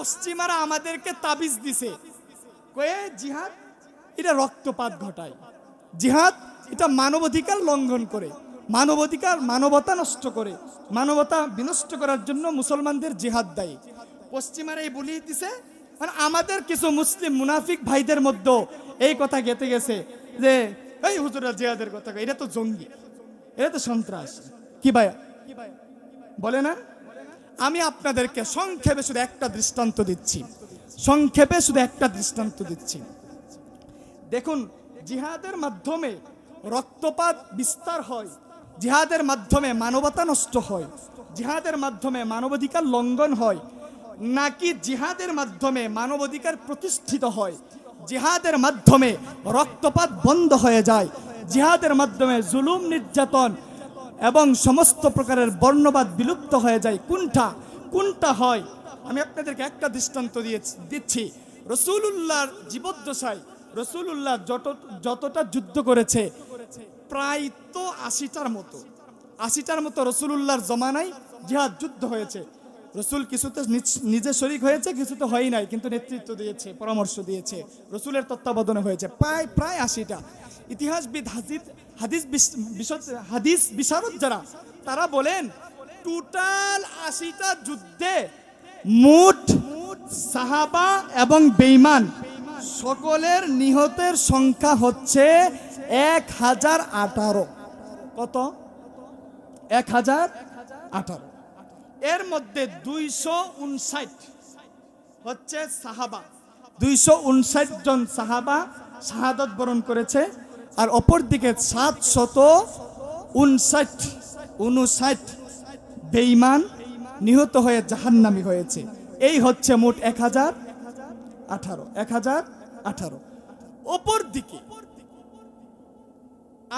পশ্চিমারা আমাদেরকে তাবিজ দিছে। কয়ে, জিহাদ? এটা রক্তপাত ঘটায়। জিহাদ, এটা মানবাধিকার লঙ্ঘন করে। মানবাধিকার, মানবতা নষ্ট করে। মানবতা বিনষ্ট করার জন্য মুসলমানদের জিহাদ দেয়। পশ্চিমারা এই বলিয়ে দিছে মানে আমাদের কিছু মুসলিম মুনাফিক ভাইদের মধ্যে এই কথা গেতে গেছে যে, এই হুজুরা জিহাদের কথা এটা তো জঙ্গি। এটা তো সন্ত্রাস। কি ভাই? বলে না? আমি আপনাদেরকে সংক্ষেপে শুধু একটা দৃষ্টান্ত দিচ্ছি। সংক্ষেপে শুধু একটা দৃষ্টান্ত দিচ্ছি। দেখুন, জিহাদের মাধ্যমে রক্তপাত বিস্তার হয়, জিহাদের মাধ্যমে মানবতা নষ্ট হয়, জিহাদের মাধ্যমে মানবাধিকার লঙ্ঘন হয়, নাকি জিহাদের মাধ্যমে মানবাধিকার প্রতিষ্ঠিত হয়, জিহাদের মাধ্যমে রক্তপাত বন্ধ হয়ে যায়, জিহাদের মাধ্যমে জুলুম নির্যাতন এবং সমস্ত প্রকারের বর্ণবাদ বিলুপ্ত হয়ে যায়। কোনটা? কোনটা হয়? আমি আপনাদেরকে একটা দৃষ্টান্ত দিয়ে দিচ্ছি। রসুলুল্লাহর জীবদ্দশায় রসুলুল্লাহ যত যতটা যুদ্ধ করেছে, প্রায় তো আশিটার মতো। আশিটার মতো রসুলুল্লাহর জমানায় জিহাদ যুদ্ধ হয়েছে। রসুল কিছুতে নিজ- শরিক হয়েছে, কিছুতে হয় নাই, কিন্তু নেতৃত্ব দিয়েছে, পরামর্শ দিয়েছে। রসুলের তত্ত্বাবধানে হয়েছে। প্রায় প্রায় আশিটা। ইতিহাসবিদ হাদিস হাদিস হাদিস বিশারদ যারা, তারা বলেন, টোটাল আশিটা যুদ্ধে মোট সাহাবা এবং বেইমান সকলের নিহতের সংখ্যা হচ্ছে এক হাজার আঠারো। কত? এক হাজার আঠারো। এর মধ্যে দুইশো উনষাট হচ্ছে সাহাবা। দুইশো উনষাট জন সাহাবা শাহাদত বরণ করেছে। আর অপর দিকে সাত শত উনষাট উনষাট বেইমান নিহত হয়ে জাহান্নামি হয়েছে। এই হচ্ছে মোট এক হাজার আঠারো এক হাজার আঠারো। অপর দিকে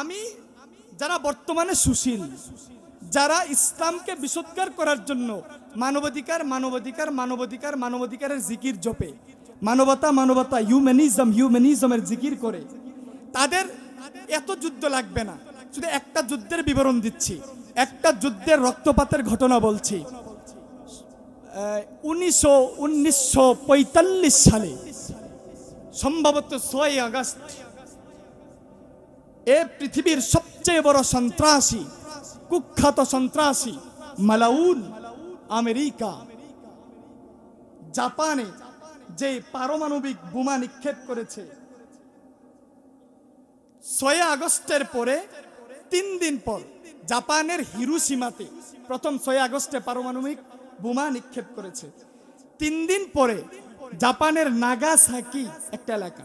আমি যারা বর্তমানে সুশীল, যারা ইসলামকে বিসৎকার করার জন্য মানবাধিকার মানবাধিকার মানবাধিকার, মানবাধিকারের জিকির জপে, মানবতা মানবতা হিউম্যানিজম হিউম্যানিজমের জিকির করে, তাদের এত যুদ্ধ লাগবে না। শুধু একটা যুদ্ধের বিবরণ দিচ্ছি। একটা যুদ্ধের রক্তপাতের ঘটনা বলছি। উনিশশো সালে, সম্ভবত ছয় আগস্ট, এ পৃথিবীর সবচেয়ে বড় সন্ত্রাসী, কুখ্যাত সন্ত্রাসী মালাউন, আমেরিকা। জাপানে যে পারমাণবিক বোমা নিক্ষেপ করেছে ছয় আগস্টের পরে তিন দিন পর জাপানের হিরুসীমাতে প্রথম ছয় আগস্টে পারমাণবিক বোমা নিক্ষেপ করেছে। তিন দিন পরে জাপানের নাগাসাকি একটা এলাকা,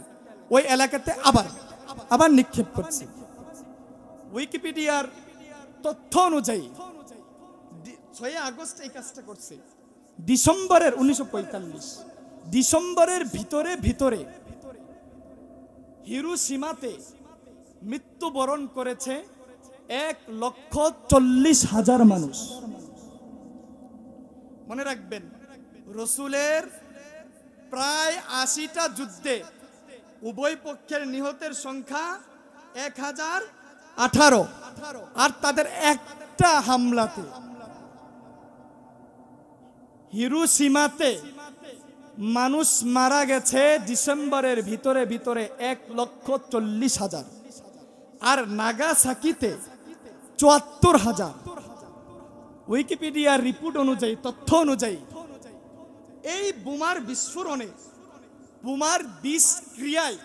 ওই এলাকাতে আবার আবার নিক্ষেপ করছে। উইকিপিডিয়ার তথ্য অনুযায়ী ছয় আগস্ট এই কাজটা করছে। ডিসেম্বরের উনিশশো পঁয়তাল্লিশ, ডিসেম্বরের ভিতরে ভিতরে হিরুসীমাতে মৃত্যুবরণ করেছে এক লক্ষ চল্লিশ হাজার মানুষ। মনে রাখবেন, রসুলের প্রায় আশিটা যুদ্ধে উভয় পক্ষের নিহতের সংখ্যা এক হাজার আঠারো। আর তাদের একটা হামলাতে, হিরুসীমাতে মানুষ মারা গেছে ডিসেম্বরের ভিতরে ভিতরে এক লক্ষ চল্লিশ হাজার। আর নাগাসাকিতে চুয়াত্তর হাজার। উইকিপিডিয়ার রিপোর্ট অনুযায়ী, তথ্য অনুযায়ী, এই বোমার বিস্ফোরণে বোমার বিষক্রিয়ায়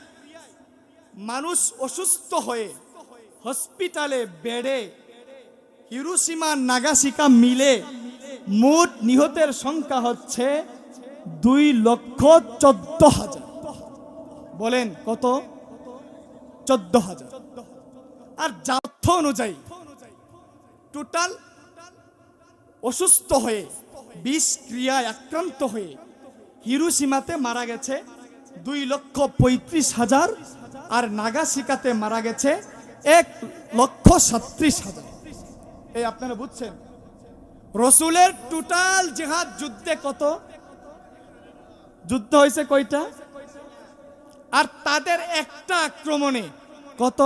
মানুষ অসুস্থ হয়ে হসপিটালে বেডে হিরোসীমা নাগাসিকা মিলে মোট নিহতের সংখ্যা হচ্ছে দুই লক্ষ চোদ্দ হাজার। বলেন কত? চোদ্দ হাজার। আর তথ্য অনুযায়ী টোটাল অসুস্থ হয়ে বিষ ক্রিয়ায় আক্রান্ত হয়ে হিরুসীমাতে মারা গেছে দুই লক্ষ পঁয়ত্রিশ হাজার আর নাগাসিকাতে মারা গেছে এক লক্ষ সাত্রিশ হাজার। এই আপনারা বুঝছেন? রসুলের টোটাল জেহাদ যুদ্ধে কত? যুদ্ধ হয়েছে কয়টা? আর তাদের একটা আক্রমণে কত?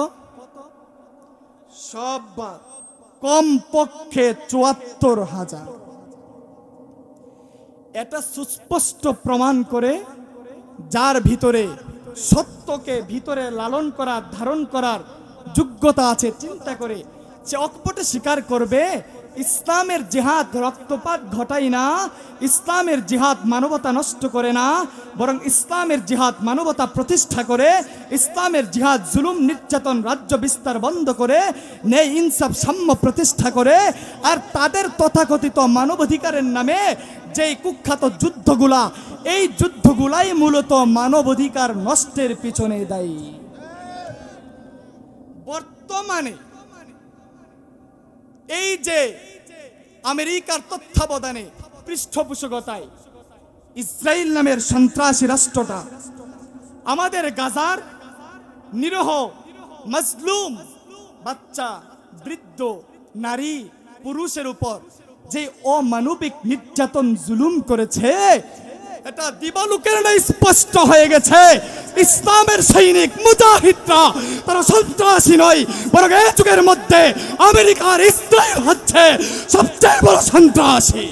সব বাদ। কম পক্ষে চুয়াত্তর হাজার। এটা সুস্পষ্ট প্রমাণ করে যার ভিতরে সত্যকে ভিতরে লালন করার ধারণ করার যোগ্যতা আছে, চিন্তা করে সে অকপটে স্বীকার করবে ইসলামের জিহাদ রক্তপাত ঘটায় না, ইসলামের জিহাদ মানবতা নষ্ট করে না, বরং ইসলামের জিহাদ মানবতা প্রতিষ্ঠা করে, ইসলামের জিহাদ জুলুম, নির্যাতন, রাজ্য বিস্তার বন্ধ করে, ন্যায় ইনসাফ, সাম্য প্রতিষ্ঠা করে, আর তাদের তথাকথিত মানবাধিকারের নামে যেই কুখ্যাত যুদ্ধগুলা, এই যুদ্ধগুলাই মূলত মানবাধিকার নষ্টের পিছনে দায়ী। বর্তমানে এই যে আমেরিকার তত্ত্বাবধানে পৃষ্ঠপোষকতায় ইসরায়েল নামের সন্ত্রাসী রাষ্ট্রটা, আমাদের গাজার নিরহ, মজলুম বাচ্চা, বৃদ্ধ, নারী, পুরুষের উপর যে অমানবিক নির্যাতন জুলুম করেছে, এটা দিবালুকের স্পষ্ট হয়ে গেছে। ইসলামের সৈনিক মুজাহিদরা, তারা সন্ত্রাসী নয়, বরং এই যুগের মধ্যে আমেরিকার ইসরায়েল হচ্ছে সবচেয়ে বড় সন্ত্রাসী।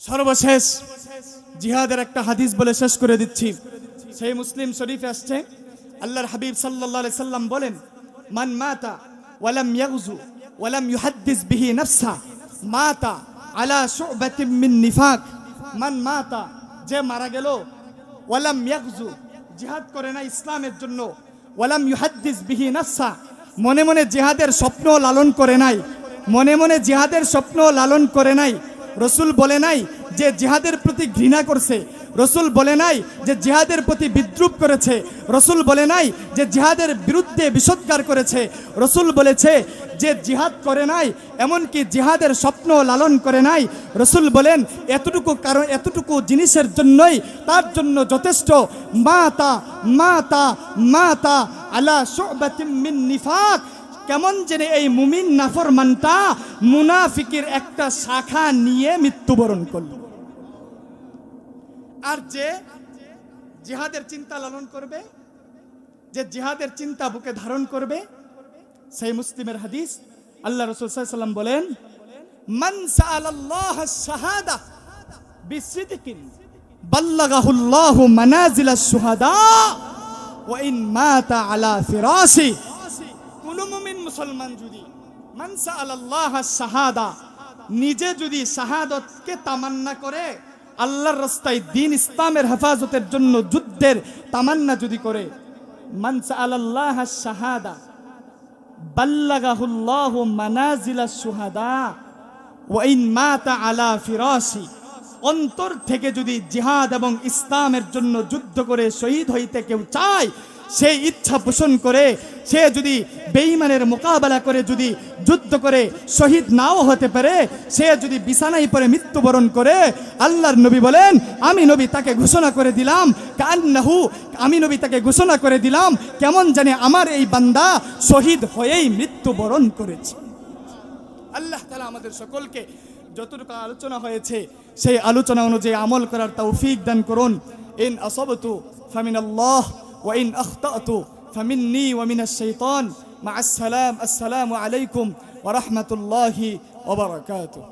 সর্বশেষ জিহাদের একটা হাদিস বলে শেষ করে দিচ্ছি। সেই মুসলিম শরীফ আসছে। আল্লাহর হাবিব আলাইহি সাল্লাম বলেন, মান মাতা ওয়ালাম ইয়াগজু ওয়ালাম ইউহাদ্দিস বিহি নাফসা, মাতা আলা শুবাতিন মিন নিফাক। মান মাতা, যে মারা গেল ওয়ালাম ইয়াগজু জিহাদ করে না ইসলামের জন্য। ওয়ালাম ইউহাদ্দিস বিহি নাফসা, মনে মনে জিহাদের স্বপ্ন লালন করে নাই। মনে মনে জিহাদের স্বপ্ন লালন করে নাই। রসুল বলে নাই যে জিহাদের প্রতি ঘৃণা করছে, রসুল বলে নাই যে জিহাদের প্রতি বিদ্রুপ করেছে, রসুল বলে নাই যে জিহাদের বিরুদ্ধে বিষোদ্গার করেছে, রসুল বলেছে যে জিহাদ করে নাই, এমনকি জিহাদের স্বপ্ন লালন করে নাই, রসুল বলেন এতটুকু কারণ, এতটুকু জিনিসের জন্যই তার জন্য যথেষ্ট। মা তা মা তা আলা শুবাতিম মিন নিফাক। কেমন জেনে এই মুমিন নাফরমানটা মুনাফিকের একটা শাখা নিয়ে মৃত্যুবরণ করল। আর যে জিহাদের চিন্তা লালন করবে, যে জিহাদের চিন্তা বুকে ধারণ করবে, সেই মুসলিমের হাদিস আল্লাহ রসুল সাল্লাম বলেন সাআলাল্লাহ শাহাদা শুহাদা মাতা ফিরাসি মুসলমান যদি মানসা আল্লাহ শাহাদা নিজে যদি শাহাদতকে তামান্না করে আল্লাহর রাস্তায় দিন ইসলামের হেফাজতের জন্য যুদ্ধের তামান্না যদি করে মানসা আল্লাহ মানাজিলা সুহাদা ওয়াইন মাতা আলা অন্তর থেকে যদি জিহাদ এবং ইসলামের জন্য যুদ্ধ করে শহীদ হইতে কেউ চায়, সেই ইচ্ছা পোষণ করে সে যদি বেঈমানের মোকাবেলা করে, যদি যুদ্ধ করে শহীদ নাও হতে পারে, সে যদি বিছানায় পরে মৃত্যুবরণ করে, আল্লাহর নবী বলেন, আমি নবী তাকে ঘোষণা করে দিলাম, কান্নাহু, আমি নবী তাকে ঘোষণা করে দিলাম, কেমন জানে আমার এই বান্দা শহীদ হয়েই মৃত্যুবরণ করেছে। আল্লাহ তালা আমাদের সকলকে যতটুকু আলোচনা হয়েছে, সেই আলোচনা অনুযায়ী আমল করার তৌফিক দান করুন। ইন আসবতু ফামিন আল্লাহ ওয়া ইন আখতাতু। فمني ومن الشيطان. مع السلام. السلام عليكم ورحمة الله وبركاته.